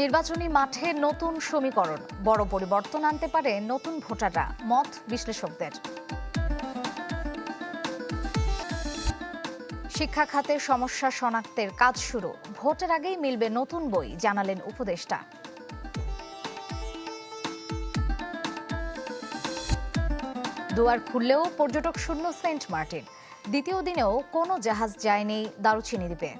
নির্বাচনী মাঠে নতুন সমীকরণ। বড় পরিবর্তন আনতে পারে নতুন ভোটাররা, মত বিশ্লেষকদের। শিক্ষা খাতের সমস্যা শনাক্তের কাজ শুরু। ভোটের আগেই মিলবে নতুন বই, জানালেন উপদেষ্টা। দুয়ার খুললেও পর্যটক শূন্য সেন্ট মার্টিন। দ্বিতীয় দিনেও কোনো জাহাজ যায়নি, দারুচিনি দ্বীপে।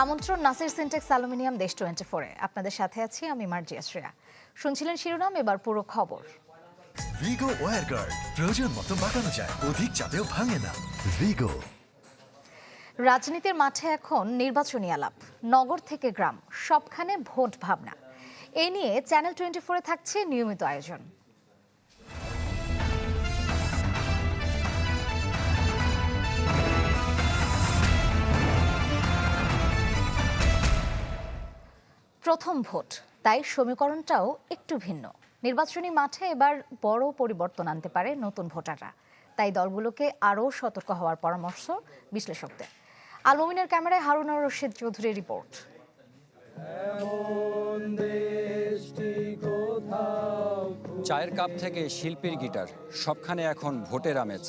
আমন্ত্রণ Nasir Syntex aluminium Desh twenty ফোরে। আপনাদের সাথে আছি আমি মার্জিয়া শ্রেয়া। শুনছিলেন শিরোনাম এবার পুরো খবর। ভিগো ওয়ার গার্ড প্রয়োজন মতো বাঁকানো যায় অধিক চাপেও ভাঙে না। ভিগো। রাজনীতির মাঠে এখন নির্বাচনী আলাপ নগর থেকে গ্রাম সবখানে ভোট ভাবনা। এ নিয়ে চ্যানেল টোয়েন্টি ফোরে থাকছে নিয়মিত আয়োজন। প্রথম ভোট তাই সমীকরণটাও একটু ভিন্ন। নির্বাচনী মাঠে এবার বড় পরিবর্তন আনতে পারে নতুন ভোটাররা তাই দলগুলোকে আরও সতর্ক হওয়ার পরামর্শ বিশ্লেষকদের। আলমিনের ক্যামেরায় হারুনা রশিদ চৌধুরীর রিপোর্ট। চায়ের কাপ থেকে শিল্পীর গিটার সবখানে এখন ভোটের আমেজ।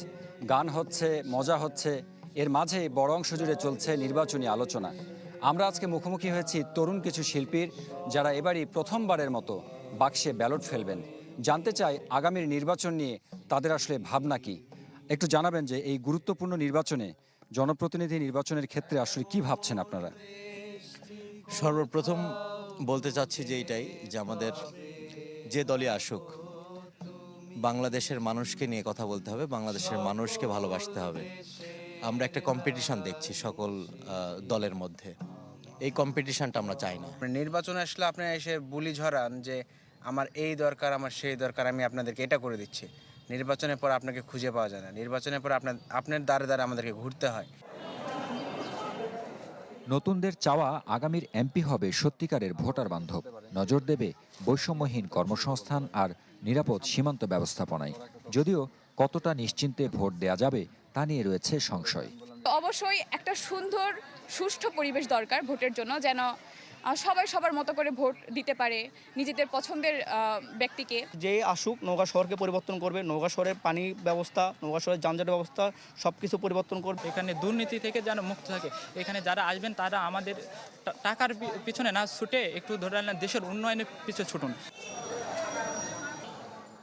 গান হচ্ছে মজা হচ্ছে এর মাঝে বড় অংশ জুড়ে চলছে নির্বাচনী আলোচনা। আমরা আজকে মুখোমুখি হয়েছি তরুণ কিছু শিল্পীর যারা এবারই প্রথমবারের মতো বাক্সে ব্যালট ফেলবেন। জানতে চাই আগামীর নির্বাচন নিয়ে তাদের আসলে ভাবনা কি? একটু জানাবেন যে এই গুরুত্বপূর্ণ নির্বাচনে, জনপ্রতিনিধি নির্বাচনের ক্ষেত্রে আসলে কি ভাবছেন আপনারা? সর্বপ্রথম বলতে চাচ্ছি যে এইটাই যে আমাদের যে দলই আসুক, বাংলাদেশের মানুষকে নিয়ে কথা বলতে হবে, বাংলাদেশের মানুষকে ভালোবাসতে হবে। আমরা একটা কম্পিটিশন দেখছি সকল দলের মধ্যে। এই কম্পিটিশনটা আমরা চাই না। মানে নির্বাচনে আসলে আপনি এসে বুলি ঝরান যে আমার এই দরকার আমার সেই দরকার আমি আপনাদেরকে এটা করে দিচ্ছি। নির্বাচনের পর আপনাকে খুঁজে পাওয়া যায় না। নির্বাচনের পর আপনার আপনার দ্বারে দ্বারে আমাদেরকে ঘুরতে হয়। নতুনদের চাওয়া আগামীর এমপি হবে সত্যিকারের ভোটার বান্ধব। নজর দেবে বৈষম্যহীন কর্মসংস্থান আর নিরাপদ সীমান্ত ব্যবস্থাপনায়। যদিও কতটা নিশ্চিন্তে ভোট দেয়া যাবে তা নিয়ে রয়েছে সংশয়। অবশ্যই একটা সুন্দর সুষ্ঠু পরিবেশ দরকার ভোটের জন্য যেন সবাই সবার মতো করে ভোট দিতে পারে নিজেদের পছন্দের ব্যক্তিকে। যে আসুক নৌকা শহরকে পরিবর্তন করবে নৌকা শহরের পানি ব্যবস্থা নৌকা শহরের যানজট ব্যবস্থা সব কিছু পরিবর্তন করবে। এখানে দুর্নীতি থেকে যেন মুক্ত থাকে। এখানে যারা আসবেন তারা আমাদের টাকার পিছনে না ছুটে একটু ধরে নেন দেশের উন্নয়নের পিছনে ছুটুন।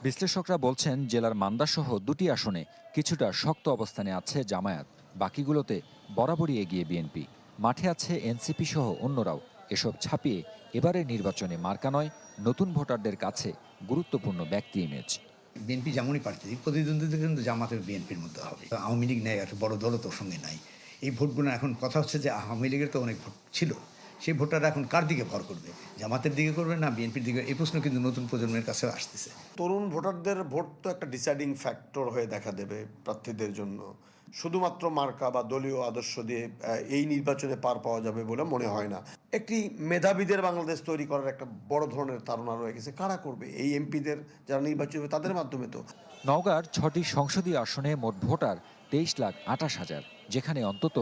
বিশ্লেষকরা বলছেন জেলার মান্দাসহ দুটি আসনে কিছুটা শক্ত অবস্থানে আছে জামায়াত। বাকিগুলোতে বরাবরই এগিয়ে বিএনপি। মাঠে আছে এনসিপি সহ অন্যরাও। এসব ছাপিয়ে এবারের নির্বাচনে মার্কা নয় নতুন ভোটারদের কাছে গুরুত্বপূর্ণ ব্যক্তি ইমেজ। বিএনপি যেমনই প্রার্থী প্রতিদ্বন্দ্বিতা কিন্তু জামাতের বিএনপির মধ্যে হবে। আওয়ামী লীগ নেই একটা বড় দলও তোর সঙ্গে নাই। এই ভোটগুলো এখন কথা হচ্ছে যে আওয়ামী লীগের তো অনেক ভোট ছিল। সেই ভোটাররা এখন কার দিকে ভর করবে? জামাতের দিকে করবে না বিএনপির দিকে? এই প্রশ্ন কিন্তু নতুন প্রজন্মের কাছে আসতেছে। তরুণ ভোটারদের ভোট তো একটা ডিসাইডিং ফ্যাক্টর হয়ে দেখা দেবে প্রার্থীদের জন্য। শুধুমাত্র মার্কা বা দলীয় আদর্শ দিয়ে এই নির্বাচনে পার পাওয়া যাবে বলে মনে হয় না। একটি মেধাবীদের বাংলাদেশ তৈরি করার একটা বড় ধরনের তাড়না রয়ে গেছে। কারা করবে? এই এমপিদের যারা নির্বাচিত হবে, তাদের মাধ্যমে তো। নওগাঁর ছটি সংসদীয় আসনে মোট ভোটার তেইশ লাখ আটাশ হাজার, যেখানে অন্তত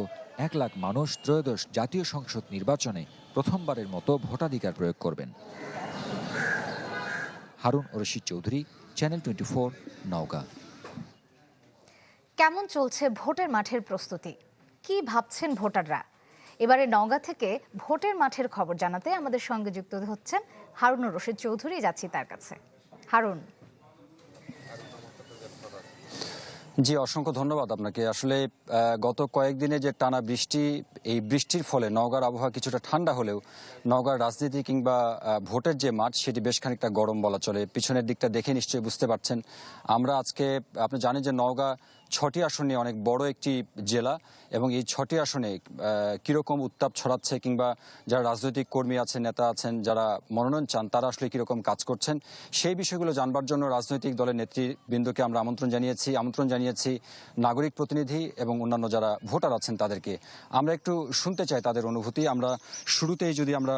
এক লাখ মানুষ ত্রয়োদশ জাতীয় সংসদ নির্বাচনে প্রথমবারের মতো ভোটাধিকার প্রয়োগ করবেন। Harun Rashid Chowdhury channel twenty four Naogaon. কেমন চলছে ভোটের মাঠের প্রস্তুতি? কি ভাবছেন ভোটাররা? এবারে নওগাঁ থেকে ভোটের মাঠের খবর জানাতে আমাদের সঙ্গে যুক্ত হচ্ছেন হারুনুর রশিদ চৌধুরী, যাচ্ছি তার কাছে। হারুন। জি, অসংখ্য ধন্যবাদ আপনাকে। আসলে গত কয়েকদিনে যে টানা বৃষ্টি, এই বৃষ্টির ফলে নওগাঁর আবহাওয়া কিছুটা ঠান্ডা হলেও নওগাঁর রাজনীতি কিংবা ভোটের যে মাঠ, সেটি বেশ খানিকটা গরম বলা চলে। পিছনের দিকটা দেখে নিশ্চয়ই বুঝতে পারছেন। আমরা আজকে, আপনি জানেন যে নওগাঁ ছটি আসনে অনেক বড় একটি জেলা এবং এই ছটি আসনে কীরকম উত্তাপ ছড়াচ্ছে কিংবা যারা রাজনৈতিক কর্মী আছেন, নেতা আছেন, যারা মনোনয়ন চান, তারা আসলে কীরকম কাজ করছেন? সেই বিষয়গুলো জানবার জন্য রাজনৈতিক দলের নেতৃবৃন্দকে আমরা আমন্ত্রণ জানিয়েছি। আমন্ত্রণ জানিয়েছি নাগরিক প্রতিনিধি এবং অন্যান্য যারা ভোটার আছেন তাদেরকে। আমরা একটু শুনতে চাই তাদের অনুভূতি। আমরা শুরুতেই যদি আমরা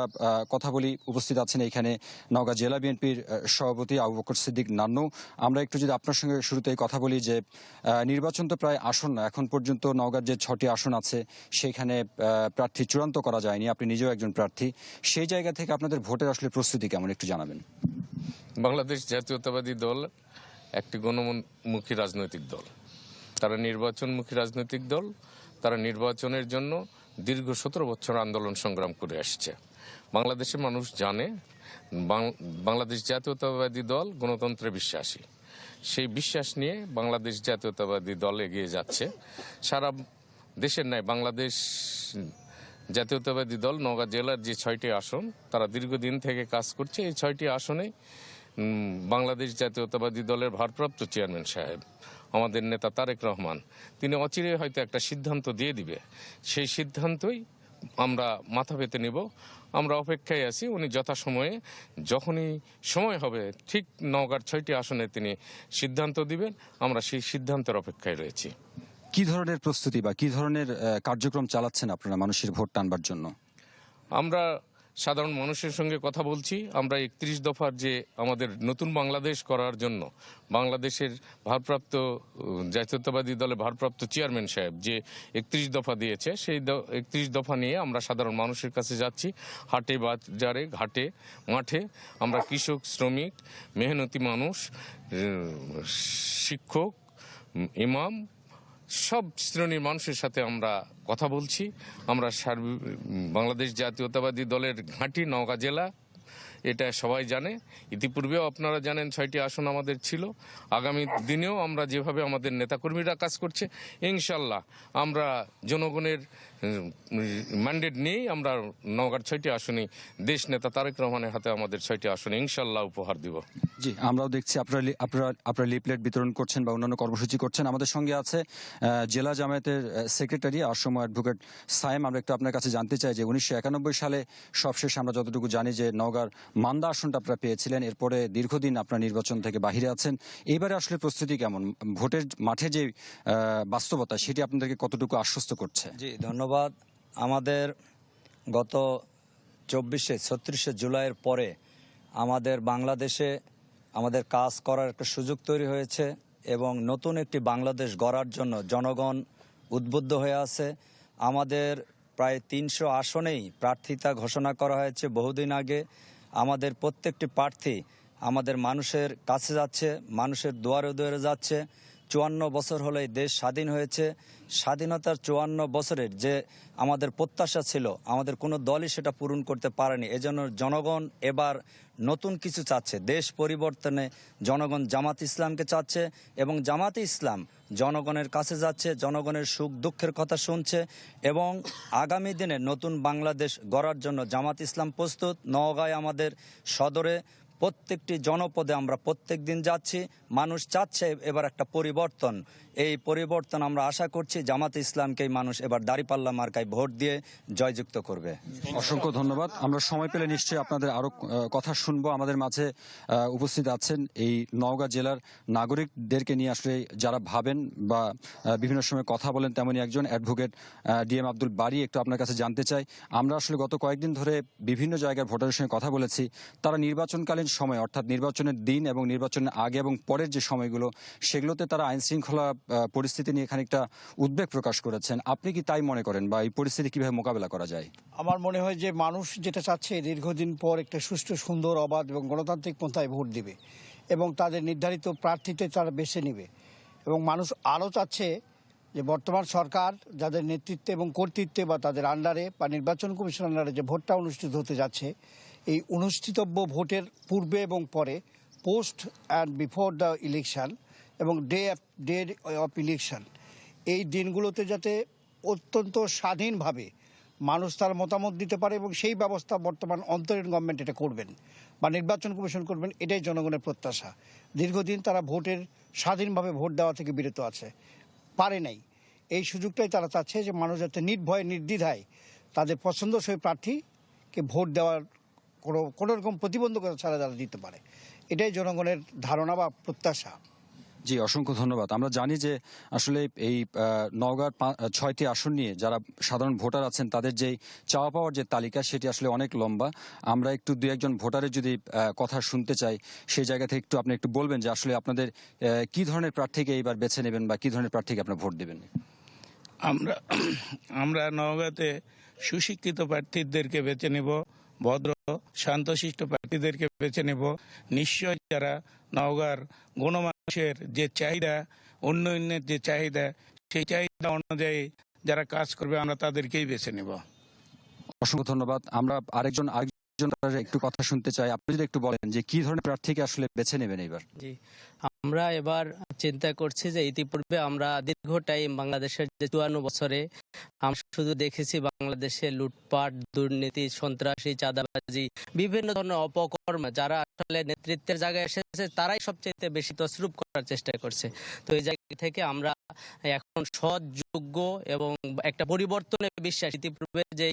কথা বলি, উপস্থিত আছেন এখানে নওগাঁ জেলা বিএনপির সভাপতি আবু বকর সিদ্দিক নান্নু। আমরা একটু যদি আপনার সঙ্গে শুরুতেই কথা বলি যে নির্বাচন তো প্রায় আসন না এখন পর্যন্ত নওগাঁর যে ছটি আসন আছে, সেখানে প্রার্থী চূড়ান্ত করা যায়নি, আপনি নিজেও একজন প্রার্থী। সেই জায়গা থেকে আপনাদের ভোটের আসলে প্রস্তুতি কেমন, একটু জানাবেন। বাংলাদেশ জাতীয়তাবাদী দল একটি গণমুখী রাজনৈতিক দল। তারা নির্বাচনমুখী রাজনৈতিক দল, তারা নির্বাচনের জন্য দীর্ঘ সতেরো বছর আন্দোলন সংগ্রাম করে আসছে। বাংলাদেশের মানুষ জানে বাংলাদেশ জাতীয়তাবাদী দল গণতন্ত্রে বিশ্বাসী। সেই বিশ্বাস নিয়ে বাংলাদেশ জাতীয়তাবাদী দল এগিয়ে যাচ্ছে। সারা দেশের ন্যায় বাংলাদেশ জাতীয়তাবাদী দল নওগাঁ জেলার যে ছয়টি আসন, তারা দীর্ঘদিন থেকে কাজ করছে। এই ছয়টি আসনে বাংলাদেশ জাতীয়তাবাদী দলের ভারপ্রাপ্ত চেয়ারম্যান সাহেব, আমাদের নেতা তারেক রহমান, তিনি অচিরে হয়তো একটা সিদ্ধান্ত দিয়ে দিবে। সেই সিদ্ধান্তই আমরা মাথা পেতে নেব। আমরা অপেক্ষায় আছি। উনি যথাসময়ে যখনই সময় হবে ঠিক নওগাঁর ছয়টি আসনে তিনি সিদ্ধান্ত দিবেন। আমরা সেই সিদ্ধান্তের অপেক্ষায় রয়েছি। কি ধরনের প্রস্তুতি বা কি ধরনের কার্যক্রম চালাচ্ছেন আপনারা মানুষের ভোট টানবার জন্য? আমরা সাধারণ মানুষের সঙ্গে কথা বলছি। আমরা একত্রিশ দফার যে আমাদের নতুন বাংলাদেশ করার জন্য বাংলাদেশের ভারপ্রাপ্ত জাতীয়তাবাদী দলের ভারপ্রাপ্ত চেয়ারম্যান সাহেব যে একত্রিশ দফা দিয়েছে, সেই একত্রিশ দফা নিয়ে আমরা সাধারণ মানুষের কাছে যাচ্ছি। হাটে, বাজারে, ঘাটে, মাঠে আমরা কৃষক, শ্রমিক, মেহনতি মানুষ শিক্ষক ইমাম, সব শ্রেণির মানুষের সাথে আমরা কথা বলছি। আমরা বাংলাদেশ জাতীয়তাবাদী দলের ঘাঁটি নওগাঁ জেলা। এটা সবাই জানে। ইতিপূর্বেও আপনারা জানেন ছয়টি আসন আমাদের ছিল। আগামী দিনেও আমরা যেভাবে আমাদের নেতাকর্মীরা কাজ করছে ইনশাল্লাহ আমরা জনগণের ম্যান্ডেট নিয়েই আমরা নওগাঁর ছয়টি আসনে দেশ নেতা তারেক রহমানের হাতে আমাদের ছয়টি আসনে ইনশাল্লাহ উপহার দিব। জি, আমরাও দেখছি আপনারা আপনারা আপনারা লিপলেট বিতরণ করছেন বা অন্যান্য কর্মসূচি করছেন। আমাদের সঙ্গে আছে জেলা জামায়াতের সেক্রেটারি আসম অ্যাডভোকেট সায়েম। আমরা একটু আপনার কাছে জানতে চাই যে উনিশশো একানব্বই সালে সবশেষ আমরা যতটুকু জানি যে নওগাঁর মান্দা আসনটা আপনারা পেয়েছিলেন, এরপরে দীর্ঘদিন আপনার নির্বাচন থেকে বাহিরে আছেন। এবারে আসলে প্রস্তুতি কেমন? ভোটের মাঠে যে বাস্তবতা, সেটি আপনাদেরকে কতটুকু আশ্বস্ত করছে? জি, ধন্যবাদ। আমাদের গত চব্বিশে, ছত্রিশে জুলাইয়ের পরে আমাদের বাংলাদেশে আমাদের কাজ করার একটা সুযোগ তৈরি হয়েছে এবং নতুন একটি বাংলাদেশ গড়ার জন্য জনগণ উদ্বুদ্ধ হয়ে আছে। আমাদের প্রায় তিনশো আসনেই প্রার্থিতা ঘোষণা করা হয়েছে বহুদিন আগে। আমাদের প্রত্যেকটি প্রার্থী আমাদের মানুষের কাছে যাচ্ছে, মানুষের দুয়ারে দুয়ারে যাচ্ছে। চুয়ান্ন বছর হলে এই দেশ স্বাধীন হয়েছে। স্বাধীনতার চুয়ান্ন বছরের যে আমাদের প্রত্যাশা ছিল, আমাদের কোনো দলই সেটা পূরণ করতে পারেনি। এজন্য জনগণ এবার নতুন কিছু চাচ্ছে। দেশ পরিবর্তনে জনগণ জামাত ইসলামকে চাচ্ছে এবং জামাত ইসলাম জনগণের কাছে যাচ্ছে, জনগণের সুখ দুঃখের কথা শুনছে এবং আগামী দিনে নতুন বাংলাদেশ গড়ার জন্য জামাত ইসলাম প্রস্তুত। নওগাঁয় আমাদের সদরে প্রত্যেকটি জনপদে আমরা প্রত্যেক দিন যাচ্ছি। মানুষ চাচ্ছে এবার একটা পরিবর্তন। এই পরিবর্তন আমরা আশা করছি জামাত ইসলামকেই মানুষ এবার দাঁড়িপাল্লা মার্কায় ভোট দিয়ে জয়যুক্ত করবে। অসংখ্য ধন্যবাদ। আমরা সময় পেলে নিশ্চয়ই আপনাদের আরও কথা শুনব। আমাদের মাঝে উপস্থিত আছেন এই নওগাঁ জেলার নাগরিকদেরকে নিয়ে আসলে যারা ভাবেন বা বিভিন্ন সময় কথা বলেন তেমনই একজন অ্যাডভোকেট ডিএম আব্দুল বাড়ি একটু আপনার কাছে জানতে চাই। আমরা আসলে গত কয়েকদিন ধরে বিভিন্ন জায়গার ভোটারের সঙ্গে কথা বলেছি। তারা নির্বাচনকালীন সময়, অর্থাৎ নির্বাচনের দিন এবং নির্বাচনের আগে এবং পরের যে সময়গুলো, সেগুলোতে তারা আইন শৃঙ্খলা পরিস্থিতি নিয়ে খানিকটা উদ্বেগ প্রকাশ করেছেন। আপনি কি তাই মনে করেন বা এই পরিস্থিতি কীভাবে মোকাবেলা করা যায়? আমার মনে হয় যে মানুষ যেটা চাচ্ছে, দীর্ঘদিন পর একটা সুষ্ঠু, সুন্দর, অবাধ এবং গণতান্ত্রিক পন্থায় ভোট দিবে এবং তাদের নির্ধারিত প্রার্থীতে তারা বেছে নেবে এবং মানুষ আরও চাচ্ছে যে বর্তমান সরকার যাদের নেতৃত্বে এবং কর্তৃত্বে বা তাদের আন্ডারে বা নির্বাচন কমিশন আন্ডারে যে ভোটটা অনুষ্ঠিত হতে যাচ্ছে, এই অনুষ্ঠিতব্য ভোটের পূর্বে এবং পরে post and before the election এবং ডে ডে অফ ইলেকশন এই দিনগুলোতে যাতে অত্যন্ত স্বাধীনভাবে মানুষ তার মতামত দিতে পারে এবং সেই ব্যবস্থা বর্তমান অন্তরীণ গভর্নমেন্ট এটা করবেন বা নির্বাচন কমিশন করবেন, এটাই জনগণের প্রত্যাশা। দীর্ঘদিন তারা ভোটের, স্বাধীনভাবে ভোট দেওয়া থেকে বিরত আছে। পারে নাই। এই সুযোগটাই তারা চাচ্ছে যে মানুষ যাতে নির্ভয়ে, নির্দ্বিধায় তাদের পছন্দসই প্রার্থীকে ভোট দেওয়ার কোনো কোনো রকম প্রতিবন্ধকতা ছাড়া তারা দিতে পারে। এটাই জনগণের ধারণা বা প্রত্যাশা। জি অসংখ্য ধন্যবাদ। আমরা জানি যে আসলে এই নওগাঁর ছয়টি আসন নিয়ে যারা সাধারণ ভোটার আছেন তাদের যে চাওয়া পাওয়ার যে তালিকা সেটি আসলে অনেক লম্বা। আমরা একটু দু একজন ভোটারের যদি কথা শুনতে চাই সেই জায়গা থেকে একটু আপনি একটু বলবেন যে আসলে আপনাদের কি ধরনের প্রার্থীকে এইবার বেছে নেবেন বা কি ধরনের প্রার্থীকে আপনার ভোট দেবেন? আমরা আমরা নওগাঁতে সুশিক্ষিত প্রার্থীদেরকে বেছে নেব। ভদ্র শান্তশিষ্ট প্রার্থীদেরকে বেছে নেব। নিশ্চয় যারা নওগাঁর গণমানুষের যে চাহিদা উন্নয়নের যে চাহিদা সেই চাহিদা অনুযায়ী যারা কাজ করবে আমরা তাদেরকেই বেছে নেব। অসংখ্য ধন্যবাদ। আমরা আরেকজন আরেকজন একটু কথা শুনতে চাই। আপনি যদি একটু বলেন যে কি ধরনের প্রার্থীকে আসলে বেছে নেবেন এবার জি। আমরা এবার চিন্তা করছি যে ইতিপূর্বে আমরা দীর্ঘ টাইম বাংলাদেশের যে চুয়ান্ন বছরে আমরা শুধু দেখেছি বাংলাদেশে লুটপাট দুর্নীতি সন্ত্রাসী চাঁদাবাজি বিভিন্ন ধরনের অপকর্ম যারা আসলে নেতৃত্বের জায়গায় এসেছে তারাই সবচেয়ে বেশি তসরূপ করার চেষ্টা করছে। তো এই জায়গা থেকে আমরা এখন সৎ যোগ্য এবং একটা পরিবর্তনে বিশ্বাস। ইতিপূর্বে যে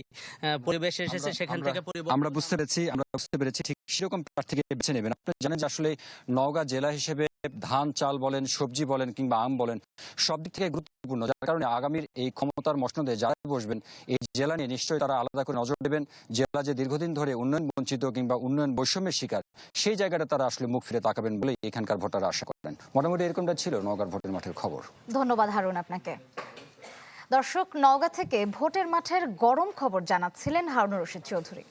পরিবেশ এসেছে সেখান থেকে আমরা বুঝতে পেরেছি আমরা বুঝতে পেরেছি ঠিক সেরকম প্রার্থীকে বেছে নেবেন। আপনি জানেন যে আসলে নওগাঁ জেলা হিসেবে ধান, চাল বলেন, সবজি বলেন কিংবা আম বলেন, সব দিক থেকে গুরুত্বপূর্ণ। যার কারণে আগামীর এই ক্ষমতার মসনদে যারা বসবেন, এই জেলা নিয়ে নিশ্চয়ই তারা আলাদা করে নজর দেবেন। জেলা যে দীর্ঘদিন ধরে উন্নয়ন বঞ্চিত কিংবা উন্নয়ন বৈষম্যের শিকার, সেই জায়গাটা তারা আসলে মুখ ফিরে তাকাবেন বলে এখানকার ভোটাররা আশা করেন। মোটামুটি এরকমটা ছিল নওগাঁর ভোটের মাঠের খবর। ধন্যবাদ, হারুন, আপনাকে। দর্শক, নওগাঁ থেকে ভোটের মাঠের গরম খবর জানাচ্ছিলেন হারুনুর রশিদ চৌধুরী।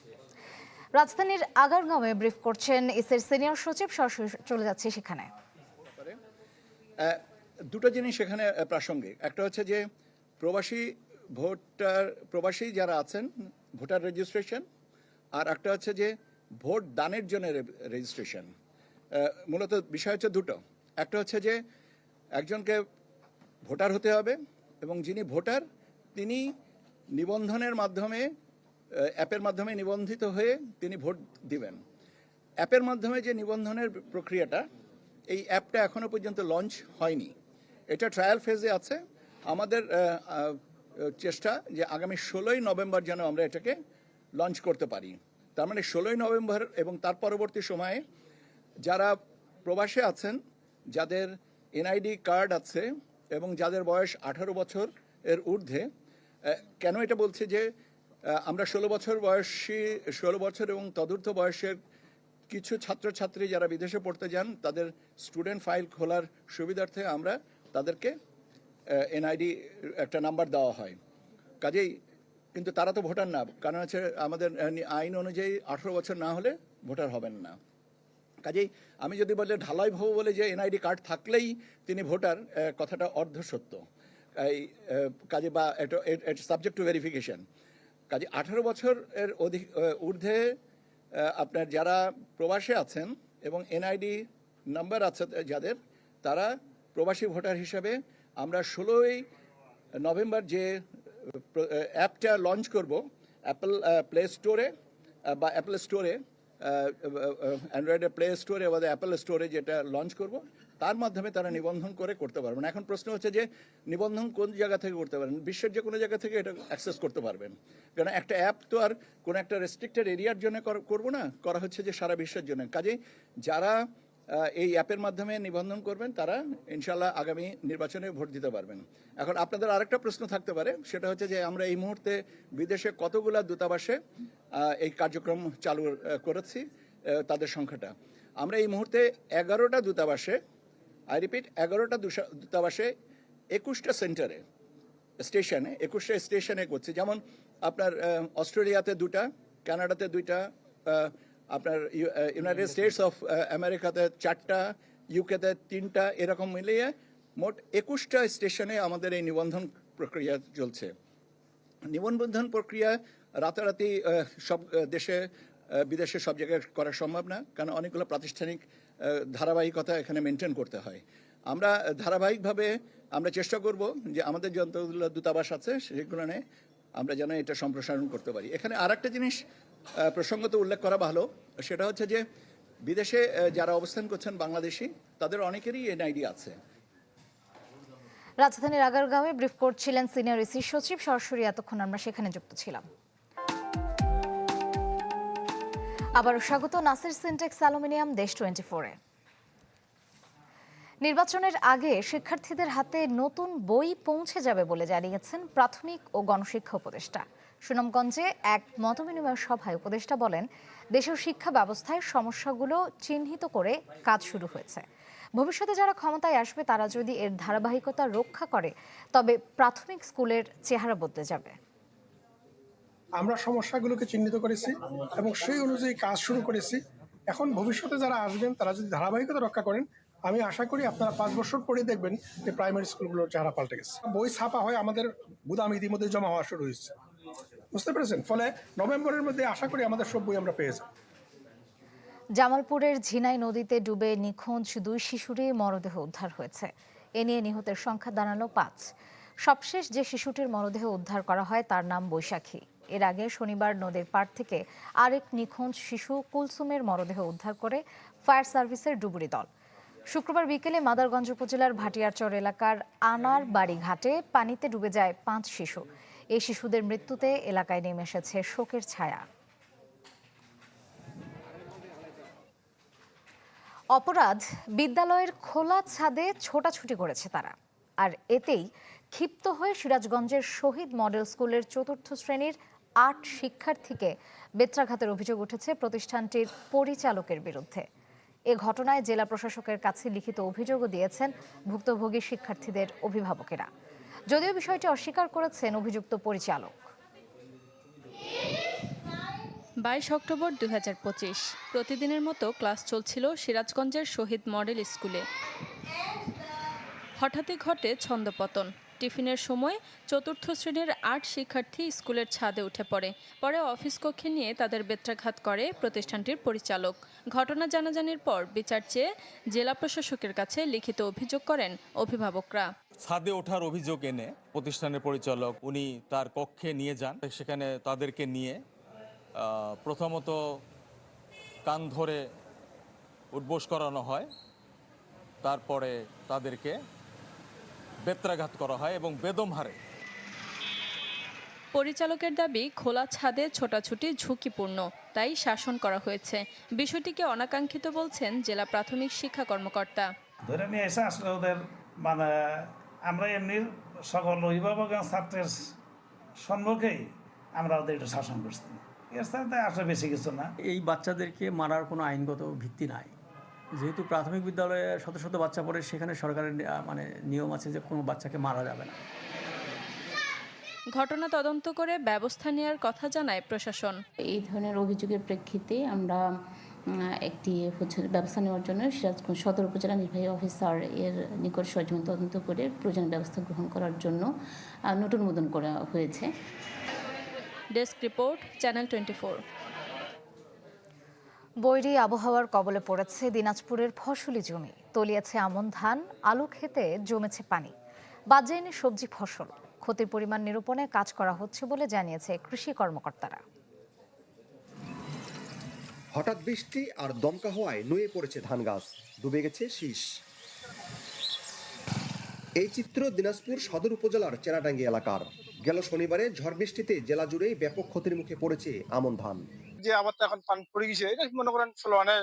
রাজধানীর আগারগাঁওয়ে ব্রিফ করছেন ইসের সিনিয়র সচিব, সরাসরি চলে যাচ্ছে সেখানে। দুটো জিনিস এখানে প্রাসঙ্গিক। একটা হচ্ছে যে প্রবাসী ভোটার, প্রবাসী যারা আছেন, ভোটার রেজিস্ট্রেশন আর একটা হচ্ছে যে ভোট দানের জন্য রেজিস্ট্রেশন মূলত বিষয় হচ্ছে দুটো। একটা হচ্ছে যে একজনকে ভোটার হতে হবে, এবং যিনি ভোটার, তিনি নিবন্ধনের মাধ্যমে অ্যাপের মাধ্যমে নিবন্ধিত হয়ে তিনি ভোট দিবেন। অ্যাপের মাধ্যমে যে নিবন্ধনের প্রক্রিয়াটা এই অ্যাপটা এখনও পর্যন্ত লঞ্চ হয়নি। এটা ট্রায়াল ফেজে আছে। আমাদের চেষ্টা যে আগামী ষোলোই নভেম্বর যেন আমরা এটাকে লঞ্চ করতে পারি। তার মানে ষোলোই নভেম্বর এবং তার পরবর্তী সময়ে যারা প্রবাসে আছেন, যাদের এনআইডি কার্ড আছে এবং যাদের বয়স আঠারো বছর এর ঊর্ধ্বে কেন এটা বলছি যে আমরা ষোলো বছর বয়সী, ষোলো বছর এবং তদূর্ধ্ব বয়সের কিছু ছাত্রছাত্রী যারা বিদেশে পড়তে যান, তাদের স্টুডেন্ট ফাইল খোলার সুবিধার্থে আমরা তাদেরকে এনআইডি একটা নাম্বার দেওয়া হয়। কাজেই কিন্তু তারা তো ভোটার না, কারণ হচ্ছে আমাদের আইন অনুযায়ী আঠেরো বছর না হলে ভোটার হবেন না। কাজেই আমি যদি বলে ঢালাই ভাবো বলে যে এনআইডি কার্ড থাকলেই তিনি ভোটার কথাটা অর্ধসত্য। এই কাজে বা সাবজেক্ট টু ভেরিফিকেশন কাজে আঠারো বছর এর অধিক ঊর্ধ্বে আপনার যারা প্রবাসে আছেন এবং এনআইডি নাম্বার আছে যাদের, তারা প্রবাসী ভোটার হিসাবে আমরা ষোলোই নভেম্বর যে অ্যাপটা লঞ্চ করব অ্যাপল প্লে স্টোরে বা অ্যাপল স্টোরে অ্যান্ড্রয়েডের প্লে স্টোরে বা অ্যাপল স্টোরে যেটা লঞ্চ করব তার মাধ্যমে তারা নিবন্ধন করে করতে পারবেন। এখন প্রশ্ন হচ্ছে যে, নিবন্ধন কোন জায়গা থেকে করতে পারেন? বিশ্বের যে কোনো জায়গা থেকে এটা অ্যাক্সেস করতে পারবেন। কারণ একটা অ্যাপ তো আর কোনো একটা রেস্ট্রিক্টেড এরিয়ার জন্য কর- করব না? করা হচ্ছে যে সারা বিশ্বের জন্য। কাজেই যারা এই অ্যাপের মাধ্যমে নিবন্ধন করবেন, তারা ইনশাল্লাহ আগামী নির্বাচনে ভোট দিতে পারবেন। এখন আপনাদের আরেকটা প্রশ্ন থাকতে পারে, সেটা হচ্ছে যে আমরা এই মুহূর্তে বিদেশে কতগুলা দূতাবাসে এই কার্যক্রম চালু করেছি তাদের সংখ্যাটা। আমরা এই মুহূর্তে এগারোটা দূতাবাসে আই রিপিট এগারোটা দূতাবাসে একুশটা সেন্টারে স্টেশনে একুশটা স্টেশনে করছে। যেমন আপনার অস্ট্রেলিয়াতে দুটা কানাডাতে দুইটা আপনার ইউনাইটেড স্টেটস অফ আমেরিকাতে চারটা ইউকেতে তিনটা এরকম মিলিয়ে মোট একুশটা স্টেশনে আমাদের এই নিবন্ধন প্রক্রিয়া চলছে। নিবন্ধন প্রক্রিয়া রাতারাতি সব দেশে বিদেশে সব জায়গায় করা সম্ভব না কারণ অনেকগুলো প্রাতিষ্ঠানিক ধারাবাহিকতা এখানে মেনটেন করতে হয়। আমরা ধারাবাহিকভাবে আমরা চেষ্টা করব যে আমাদের যতগুলো দূতাবাস আছে সেগুলো নিয়ে আমরা যেন এটা সম্প্রসারণ করতে পারি। এখানে আর একটা জিনিস প্রসঙ্গত উল্লেখ করা ভালো, সেটা হচ্ছে যে বিদেশে যারা অবস্থান করছেন বাংলাদেশি, তাদের অনেকেরই এনআইডি আছে। রাজধানীর আগারগাঁওয়ে ব্রিফ করছিলেন সিনিয়র ইসি সচিব, সরাসরি এতক্ষণ আমরা সেখানে যুক্ত ছিলাম। আবারও স্বাগত, Nasir Syntex aluminium, Desh twenty ফোরে নির্বাচনের আগে শিক্ষার্থীদের হাতে নতুন বই পৌঁছে যাবে বলে জানিয়েছেন প্রাথমিক ও গণশিক্ষা উপদেষ্টা। সুনামগঞ্জে এক মতবিনিময় সভায় উপদেষ্টা বলেন, দেশের শিক্ষা ব্যবস্থায় সমস্যাগুলো চিহ্নিত করে কাজ শুরু হয়েছে। ভবিষ্যতে যারা ক্ষমতায় আসবে, তারা যদি এর ধারাবাহিকতা রক্ষা করে, তবে প্রাথমিক স্কুলের চেহারা বদলে যাবে। আমরা সমস্যাগুলোকে চিহ্নিত করেছি এবং সেই অনুযায়ী কাজ শুরু করেছি। এখন ভবিষ্যতে যারা আসবেন, তারা যদি ধারাবাহিকতা রক্ষা করেন, আমি আশা করি আপনারা পাঁচ বছর পরে দেখবেন যে প্রাইমারি স্কুলগুলোর চেহারা পাল্টে গেছে। বই ছাপা হয় আমাদের গুদাম ইতিমধ্যে জমা হওয়া শুরু হয়েছে। বুঝতে পেরেছেন? ফলে নভেম্বরের মধ্যে আশা করি আমাদের সব বই আমরা পেয়ে যাব। জামালপুরের ঝিনাই নদীতে ডুবে নিখোঁজ দুই শিশুরই মরদেহ উদ্ধার হয়েছে। এ নিয়ে নিহতের সংখ্যা দাঁড়াল পাঁচ। সবশেষ যে শিশুটির মরদেহ উদ্ধার করা হয়, তার নাম বৈশাখী। এর আগে শনিবার নদীর পাড় থেকে আরেক নিখোঁজ শিশু কুলসুমের মরদেহ উদ্ধার করে ফায়ার সার্ভিসের ডুবুরি দল। শুক্রবার বিকেলে মাদারগঞ্জ উপজেলার ভাটিয়ারচর এলাকার আনার বাড়ি ঘাটে পানিতে ডুবে যায় পাঁচ শিশু। এই শিশুদের মৃত্যুতে এলাকায় নেমে এসেছে শোকের ছায়া। অপরাধ, বিদ্যালয়ের খোলা ছাদে ছোটাছুটি করেছে তারা। আর এতেই ক্ষিপ্ত হয়ে সিরাজগঞ্জের শহীদ মডেল স্কুলের চতুর্থ শ্রেণির আট শিক্ষার্থীকে বেত্রাঘাতের অভিযোগ উঠেছে প্রতিষ্ঠানটির পরিচালকের বিরুদ্ধে। এ ঘটনায় জেলা প্রশাসকের কাছে লিখিত অভিযোগও দিয়েছেন ভুক্তভোগী শিক্ষার্থীদের অভিভাবকেরা। যদিও বিষয়টি অস্বীকার করেছেন অভিযুক্ত পরিচালক। বাইশ অক্টোবর দু হাজার পঁচিশ, প্রতিদিনের মতো ক্লাস চলছিল সিরাজগঞ্জের শহীদ মডেল স্কুলে। হঠাৎই ঘটে ছন্দপতন। টিফিনের সময় চতুর্থ শ্রেণির আট শিক্ষার্থী স্কুলের ছাদে উঠে পড়ে। পরে অফিস কক্ষে নিয়ে তাদের বেত্রাঘাত করে প্রতিষ্ঠানটির পরিচালক। ঘটনা জানাজানির পর বিচার চেয়ে জেলা প্রশাসকের কাছে লিখিত অভিযোগ করেন অভিভাবকরা। ছাদে ওঠার অভিযোগ এনে প্রতিষ্ঠানের পরিচালক উনি তার কক্ষে নিয়ে যান। সেখানে তাদেরকে নিয়ে প্রথমত কান ধরে উদ্বোস করানো হয়। তারপরে তাদেরকে বেত্রাঘাত করা হয় এবং বেদম হারে। পরিচালকের দাবি খোলা ছাদে ছোটাছুটি ঝুঁকিপূর্ণ তাই শাসন করা হয়েছে। বিষয়টিকে অনাকাঙ্ক্ষিত বলছেন জেলা প্রাথমিক শিক্ষা কর্মকর্তা। ধরে নিয়ে এসে আসলে ওদের মানে আমরা এমনি সকল অভিভাবক এবং ছাত্রের সম্মুখেই আমরা ওদের একটু শাসন করছি। এর সাথে আসলে বেশি কিছু না। এই বাচ্চাদেরকে মারার কোনো আইনগত ভিত্তি নাই। যেহেতু প্রাথমিক বিদ্যালয়ে শত শত বাচ্চা পড়ে সেখানে সরকারের মানে নিয়ম আছে যে কোনো বাচ্চাকে মারা যাবে না। ঘটনা তদন্ত করে ব্যবস্থা নেওয়ার কথা জানায় প্রশাসন। এই ধরনের অভিযোগের প্রেক্ষিতে আমরা একটি হচ্ছে ব্যবস্থা নেওয়ার জন্য সিরাজগঞ্জ সদর উপজেলা নির্বাহী অফিসার এর নিকট সরজমিন তদন্ত করে প্রয়োজনীয় ব্যবস্থা গ্রহণ করার জন্য আহ, নোট অনুমোদন করা হয়েছে। ডেস্ক রিপোর্ট চ্যানেল টোয়েন্টি বৈরী আবহাওয়ার কবলে পড়েছে দিনাজপুরের ফসলি জমি। তলিয়েছে আমন ধান, আলু খেতে জমেছে পানি। বাদ যায়নি সবজি ফসল। ক্ষতির পরিমাণ নিরূপণে কাজ করা হচ্ছে বলে জানিয়েছে কৃষি কর্মকর্তারা। হঠাৎ বৃষ্টি আর দমকা হওয়ায় নুয়ে পড়েছে ধান গাছ। ডুবে গেছে শীষ। এই চিত্র দিনাজপুর সদর উপজেলার চেরাডাঙ্গি এলাকার। গেল শনিবারে ঝড় বৃষ্টিতে জেলা জুড়েই ব্যাপক ক্ষতির মুখে পড়েছে আমন ধান। যে আমার তো এখন পানি পড়ে গেছে এটা মনে করেন ফলনে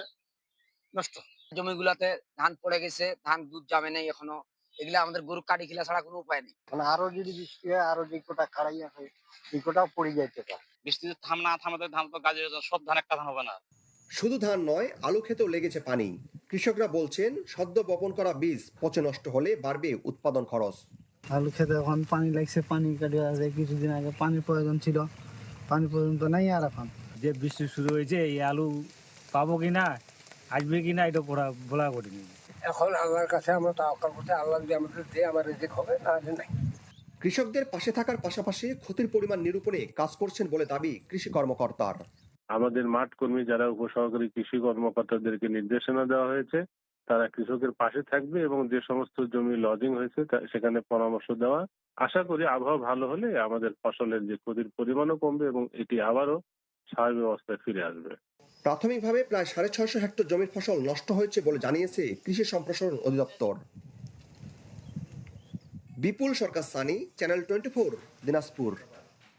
নষ্ট। জমিগুলাতে ধান পড়ে গেছে ধান দুধ যাবে নাই এখনও এগুলা আমাদের গরু কাটি খেলা ছাড়া কোনো উপায় নেই। মানে আরও যদি বৃষ্টি হয় আরও যে কোটা খাড়াই আছে এই কোটাও পড়ে যাইতে পারে। বৃষ্টি থাম না থামাতে ধান তো গাছে সব ধান একটা ধান হবে না। শুধু ধান নয় আলু খেতেও লেগেছে পানি। কৃষকরা বলছেন সদ্য বপন করা বীজ পচে নষ্ট হলে বাড়বে উৎপাদন খরচ। আলু খেতে এখন পানি লাগছে পানি কাটিয়ে আছে কিছুদিন আগে পানির প্রয়োজন ছিল। পানি পর্যন্ত নাই আর এখন। যে বৃষ্টি শুরু হয়েছে এই আলু পাবো কি না আসবে কি না এটা বলা বলা করিনি এখন আল্লাহর কাছে আমরা তাওয়াক্কাল করতে আল্লাহ যদি আমাদের দিয়ে আমার রেজেক হবে না নাই। কৃষকদের পাশে থাকার পাশাপাশি ক্ষতির পরিমাণ নিরূপণে কাজ করছেন বলে দাবি কৃষি কর্মকর্তার। আমাদের মাঠ কর্মী যারা উপসহকারী কৃষি কর্মকর্তাদেরকে নির্দেশনা দেওয়া হয়েছে তারা কৃষকের পাশে থাকবে এবং যে সমস্ত জমি লজিং হয়েছে সেখানে পরামর্শ দেওয়া। আশা করি আবহাওয়া ভালো হলে আমাদের ফসলের যে ক্ষতির পরিমাণও কমবে এবং এটি আবারও স্বাভাবিক অবস্থায় ফিরে আসবে। প্রাথমিকভাবে প্রায় সাড়ে ছয়শো হেক্টর জমির ফসল নষ্ট হয়েছে বলে জানিয়েছে কৃষি সম্প্রসারণ অধিদপ্তর। Bipul Sarkar Sunny, channel twenty Dinajpur.